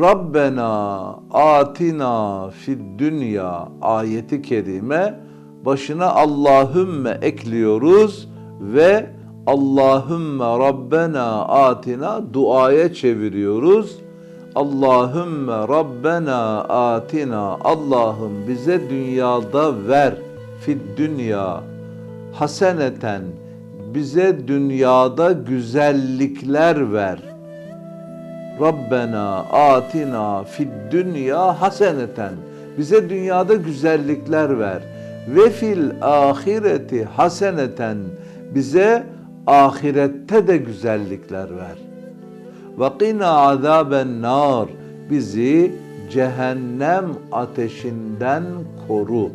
Rabbena atina fid dünya ayeti kerime başına Allahümme ekliyoruz ve Allahümme Rabbena atina duaya çeviriyoruz. Allahümme Rabbena atina Allah'ım bize dünyada ver fid dünya haseneten bize dünyada güzellikler ver. Rabbena atina fid dünya haseneten bize dünyada güzellikler ver. Ve fil ahireti haseneten bize ahirette de güzellikler ver. Ve qina azaben nar bizi cehennem ateşinden koru.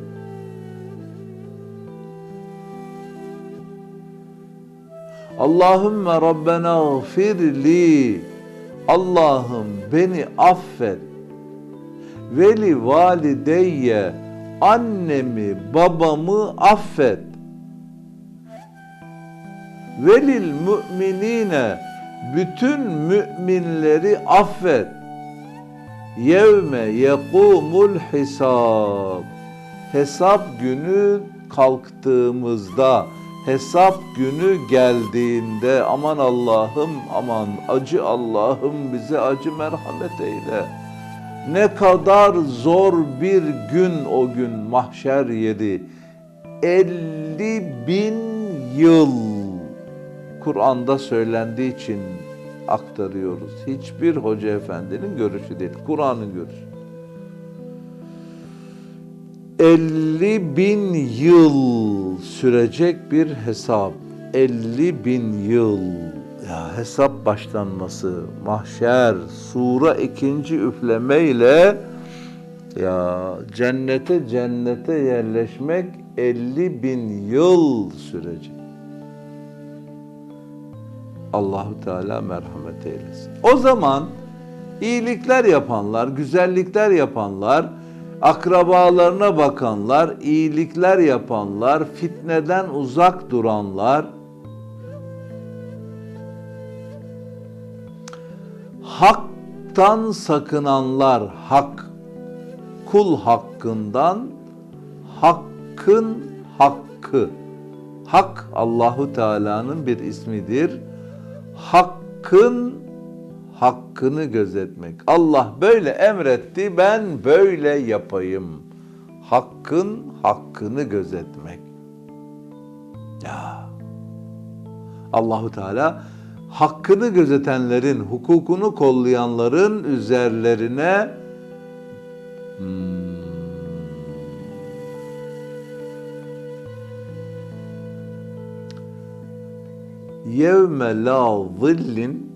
Allahümme Rabbena gfirli Allah'ım beni affet. Veli valideyye annemi babamı affet. Velil müminine bütün müminleri affet. Yevme yekumul hisab. Hesap günü kalktığımızda, hesap günü geldiğinde aman Allah'ım aman acı Allah'ım bize acı merhamet eyle. Ne kadar zor bir gün o gün mahşer yeri. 50 bin yıl Kur'an'da söylendiği için aktarıyoruz. Hiçbir hoca efendinin görüşü değil. Kur'an'ın görüşü. 50 bin yıl sürecek bir hesap. 50 bin yıl. Ya hesap başlanması, mahşer, sura ikinci üflemeyle ya cennete cennete yerleşmek 50 bin yıl sürecek. Allahu Teala merhamet eylesin. O zaman iyilikler yapanlar, güzellikler yapanlar, akrabalarına bakanlar, iyilikler yapanlar, fitneden uzak duranlar, haktan sakınanlar, hak, kul hakkından, hakkın hakkı. Hak Allahu Teala'nın bir ismidir. Hakkın hakkını gözetmek. Allah böyle emretti, ben böyle yapayım. Hakkın hakkını gözetmek. Ya. Allahu Teala hakkını gözetenlerin, hukukunu kollayanların üzerlerine hmm, yevme la zillin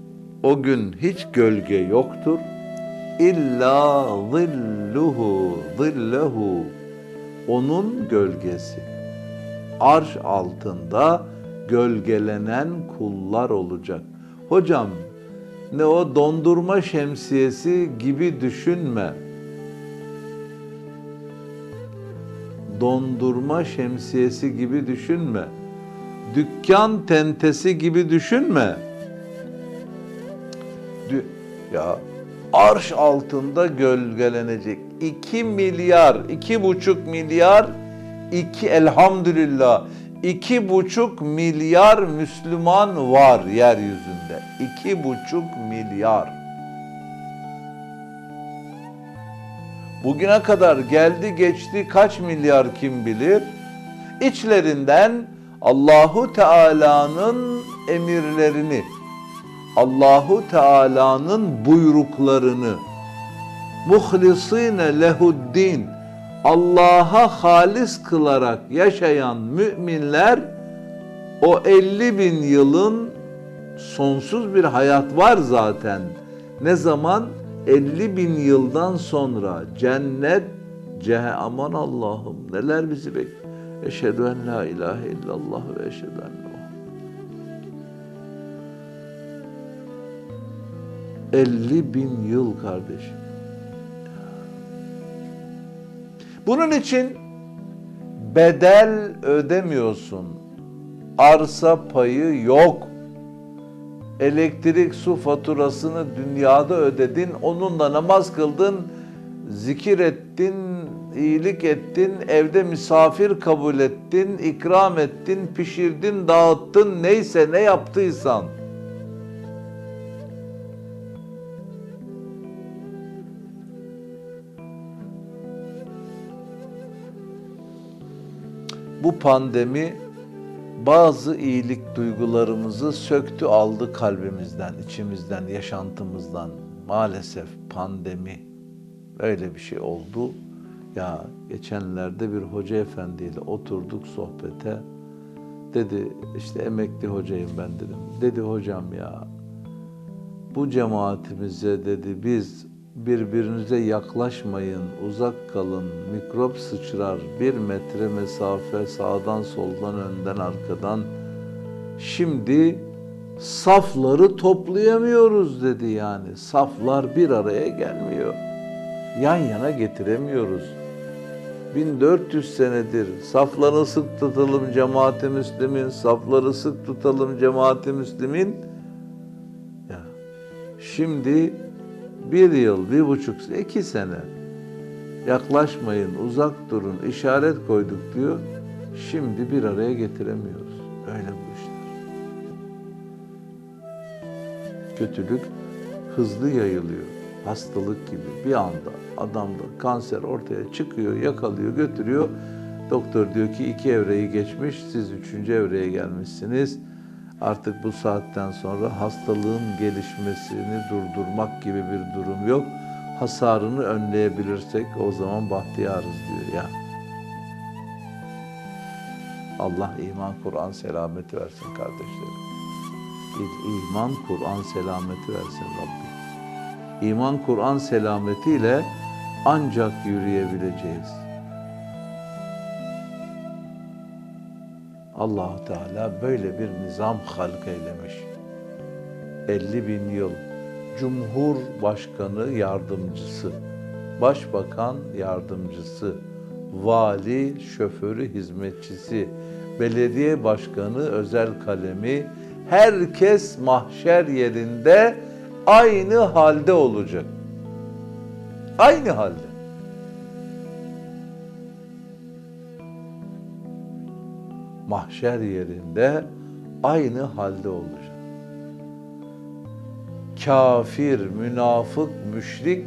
o gün hiç gölge yoktur. İlla zilluhu zillehu onun gölgesi. Arş altında gölgelenen kullar olacak. Hocam ne o dondurma şemsiyesi gibi düşünme. Dondurma şemsiyesi gibi düşünme. Dükkan tentesi gibi düşünme. Ya arş altında gölgelenecek. 2 milyar, iki buçuk milyar, iki elhamdülillah, iki buçuk milyar Müslüman var yeryüzünde. İki buçuk milyar. Bugüne kadar geldi geçti kaç milyar kim bilir? İçlerinden Allahu Teala'nın emirlerini, Allahu Teala'nın buyruklarını muhlisine lehuddin Allah'a halis kılarak yaşayan müminler o 50 bin yılın sonsuz bir hayat var zaten. Ne zaman? 50 bin yıldan sonra cennet, cehe aman Allah'ım neler bizi bekliyor. Eşhedü en la ilahe illallah ve eşhedü enne 50 bin yıl kardeşim. Bunun için bedel ödemiyorsun. Arsa payı yok. Elektrik, su faturasını dünyada ödedin, onunla namaz kıldın, zikir ettin, iyilik ettin, evde misafir kabul ettin, ikram ettin, pişirdin, dağıttın, neyse ne yaptıysan. Pandemi bazı iyilik duygularımızı söktü aldı kalbimizden, içimizden, yaşantımızdan. Maalesef pandemi öyle bir şey oldu. Ya geçenlerde bir hoca efendiyle oturduk sohbete. Dedi işte emekli hocayım ben dedim. Dedi hocam ya bu cemaatimize dedi biz birbirinize yaklaşmayın, uzak kalın, mikrop sıçrar, bir metre mesafe sağdan soldan önden arkadan. Şimdi safları toplayamıyoruz dedi yani. Saflar bir araya gelmiyor. Yan yana getiremiyoruz. 1400 senedir safları sık tutalım cemaati Müslümin, safları sık tutalım cemaati Müslümin. Ya şimdi bir yıl, bir buçuk, iki sene yaklaşmayın, uzak durun, işaret koyduk diyor. Şimdi bir araya getiremiyoruz. Öyle bu işler. Kötülük hızlı yayılıyor. Hastalık gibi bir anda adamda kanser ortaya çıkıyor, yakalıyor, götürüyor. Doktor diyor ki iki evreyi geçmiş, siz üçüncü evreye gelmişsiniz. Artık bu saatten sonra hastalığın gelişmesini durdurmak gibi bir durum yok. Hasarını önleyebilirsek o zaman bahtiyarız diyor ya. Allah iman, Kur'an selameti versin kardeşlerim. İman, Kur'an selameti versin Rabbim. İman, Kur'an selametiyle ancak yürüyebileceğiz. Allah Teala böyle bir nizam halk eylemiş. 50 bin yıl Cumhurbaşkanı yardımcısı, Başbakan yardımcısı, vali, şoförü, hizmetçisi, belediye başkanı, özel kalemi, herkes mahşer yerinde aynı halde olacak. Aynı halde. Mahşer yerinde aynı halde olacak. Kafir, münafık, müşrik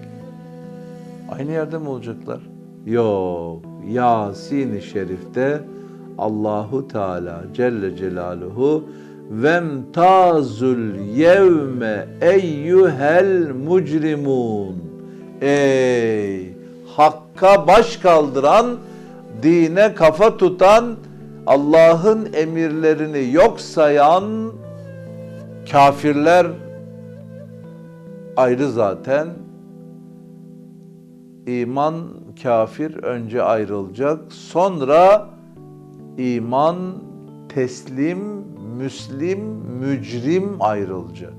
aynı yerde mi olacaklar? Yok. Yasin-i Şerif'te Allahu Teala Celle Celaluhu vemtazul yevme eyyuhel mucrimun Ey hakka baş kaldıran, dine kafa tutan, Allah'ın emirlerini yok sayan kafirler ayrı zaten. İman kafir önce ayrılacak. Sonra iman teslim, müslim, mücrim ayrılacak.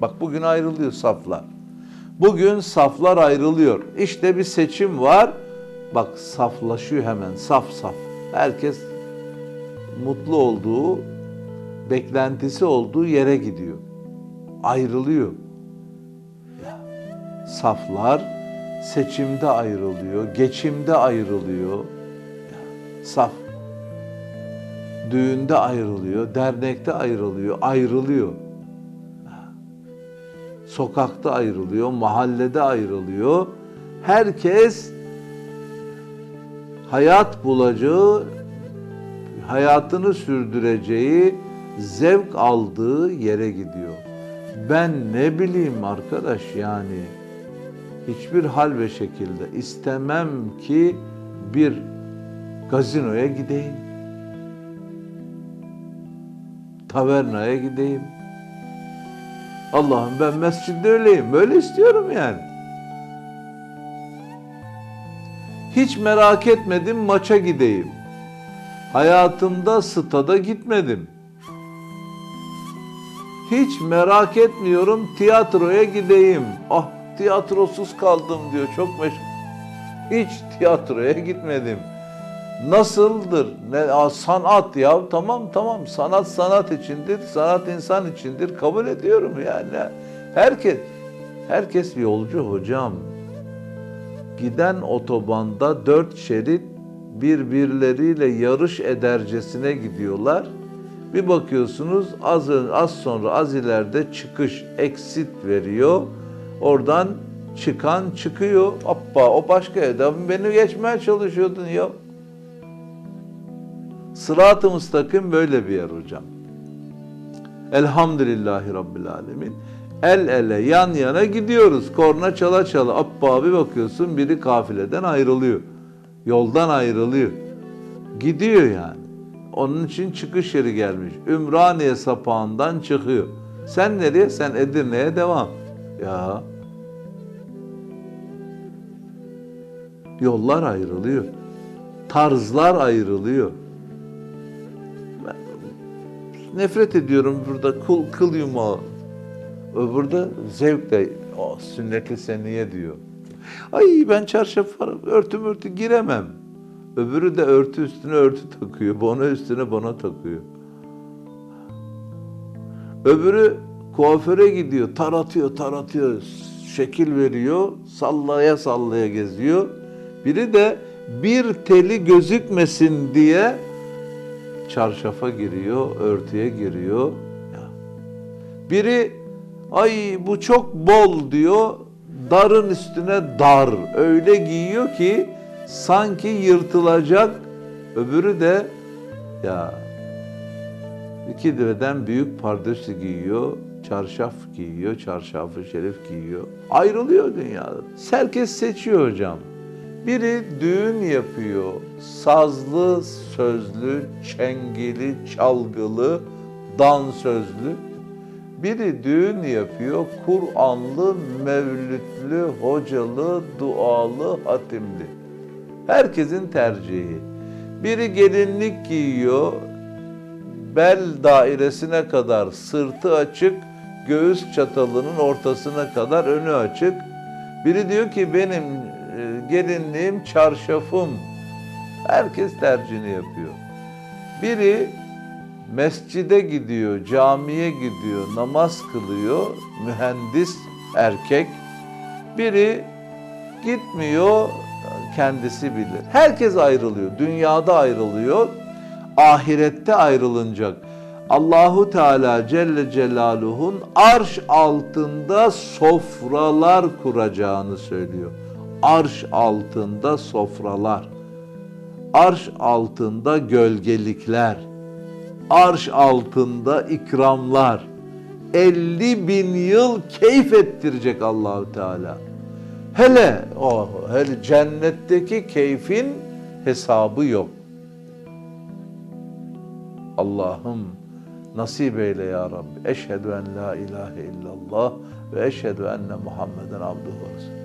Bak bugün ayrılıyor saflar. Bugün saflar ayrılıyor. İşte bir seçim var. Bak saflaşıyor hemen saf saf. Herkes mutlu olduğu, beklentisi olduğu yere gidiyor. Ayrılıyor. Saflar seçimde ayrılıyor, geçimde ayrılıyor. Saf. Düğünde ayrılıyor, dernekte ayrılıyor, ayrılıyor. Sokakta ayrılıyor, mahallede ayrılıyor. Herkes hayat bulacağı, hayatını sürdüreceği, zevk aldığı yere gidiyor. Ben ne bileyim arkadaş yani hiçbir hal ve şekilde istemem ki bir gazinoya gideyim. Tavernaya gideyim. Allah'ım ben mescidde öyleyim. Böyle istiyorum yani. Hiç merak etmedim maça gideyim. Hayatımda stada gitmedim. Hiç merak etmiyorum tiyatroya gideyim. Ah tiyatrosuz kaldım diyor çok meşgul. Hiç tiyatroya gitmedim. Nasıldır? Ne sanat ya tamam tamam sanat sanat içindir. Sanat insan içindir. Kabul ediyorum yani. Herkes herkes yolcu hocam. Giden otobanda dört şerit birbirleriyle yarış edercesine gidiyorlar. Bir bakıyorsunuz az az sonra az ileride çıkış exit veriyor. Oradan çıkan çıkıyor. Hoppa o başka adam beni geçmeye çalışıyordun ya. Sırat-ı müstakim böyle bir yer hocam. Elhamdülillahi Rabbil Alemin. El ele yan yana gidiyoruz. Korna çala çala. Hoppa bir bakıyorsun biri kafileden ayrılıyor. Yoldan ayrılıyor. Gidiyor yani. Onun için çıkış yeri gelmiş. Ümraniye sapağından çıkıyor. Sen nereye? Sen Edirne'ye devam. Ya. Yollar ayrılıyor. Tarzlar ayrılıyor. Ben nefret ediyorum burada kıl, kıl yumağı. Öbürde zevkle o sünnetli seniye diyor. Ay ben çarşaf var, örtü örtü giremem. Öbürü de örtü üstüne örtü takıyor. Bona üstüne bona takıyor. Öbürü kuaföre gidiyor, taratıyor, taratıyor, şekil veriyor, sallaya sallaya geziyor. Biri de bir teli gözükmesin diye çarşafa giriyor, örtüye giriyor. Biri ay bu çok bol diyor, darın üstüne dar. Öyle giyiyor ki sanki yırtılacak. Öbürü de ya İki deveden büyük pardösü giyiyor, çarşaf giyiyor, çarşafı şerif giyiyor. Ayrılıyor dünyada. Herkes seçiyor hocam. Biri düğün yapıyor. Sazlı, sözlü, çengeli, çalgılı, dansözlü. Biri düğün yapıyor. Kur'anlı, mevlütlü, hocalı, dualı, hatimli. Herkesin tercihi. Biri gelinlik giyiyor, bel dairesine kadar sırtı açık, göğüs çatalının ortasına kadar önü açık. Biri diyor ki benim e, gelinliğim çarşafım. Herkes tercihini yapıyor. Biri mescide gidiyor, camiye gidiyor, namaz kılıyor, mühendis erkek. Biri gitmiyor, kendisi bilir. Herkes ayrılıyor, dünyada ayrılıyor ahirette ayrılınacak. Allahu Teala Celle Celaluhu'nun arş altında sofralar kuracağını söylüyor. Arş altında sofralar. Arş altında gölgelikler. Arş altında ikramlar. 50 bin yıl keyif ettirecek Allahu Teala. Hele o hele cennetteki keyfin hesabı yok. Allah'ım nasip eyle ya Rabbi. Eşhedü en la ilahe illallah ve eşhedü enne Muhammeden abduhu ve.